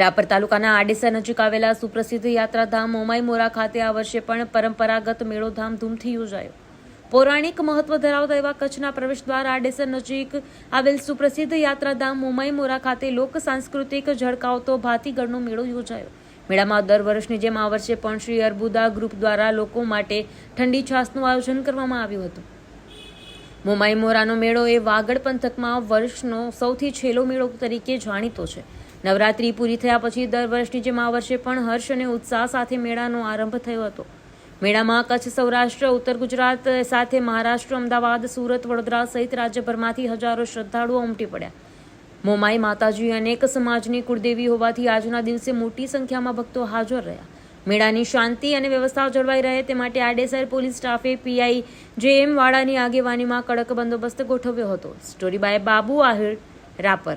રાપર તાલુકાના આડેસર નજીક આવેલા સુપ્રસિદ્ધ યાત્રાધામ મોમાઈ મોરા ખાતે આ વર્ષે પણ પરંપરાગત મેળો ધામધૂમથી યોજાયો. પૌરાણિક મહત્વ ધરાવતા એવા કચ્છના પ્રવેશદ્વાર આડેસર નજીક આવેલ સુપ્રસિદ્ધ યાત્રાધામ મોમાઈ મોરા ખાતે લોક સાંસ્કૃતિક ઝળકાવતો ભાતીગળનો મેળો યોજાયો. મેળામાં દર વર્ષની જેમ આ વર્ષે પણ શ્રી અર્બુદા ગ્રુપ દ્વારા લોકો માટે ઠંડી છાસનું આયોજન કરવામાં આવ્યું હતું. મોમાઈ મોરાનો મેળો એ વાગડ પંથકમાં વર્ષનો સૌથી છેલ્લો મેળો તરીકે જાણીતો છે. નવરાત્રી પૂરી થયા પછી દર વર્ષની જેમ આ વર્ષે પણ હર્ષ અને ઉત્સાહ સાથે મેળાનો આરંભ થયો હતો. મેળામાં કચ્છ, સૌરાષ્ટ્ર, ઉત્તર ગુજરાત સાથે મહારાષ્ટ્ર, અમદાવાદ, સુરત, વડોદરા સહિત રાજ્યભરમાંથી હજારો શ્રદ્ધાળુઓ ઉમટી પડ્યા. મોમાઈ માતાજી અનેક સમાજની કુળદેવી હોવાથી આજના દિવસે મોટી સંખ્યામાં ભક્તો હાજર રહ્યા. મેળાની શાંતિ અને વ્યવસ્થા જળવાઈ રહે તે માટે આડેસર પોલીસ સ્ટાફે પીઆઈ જે વાળાની આગેવાનીમાં કડક બંદોબસ્ત ગોઠવ્યો હતો. Story by Babu Ahir, Rapar.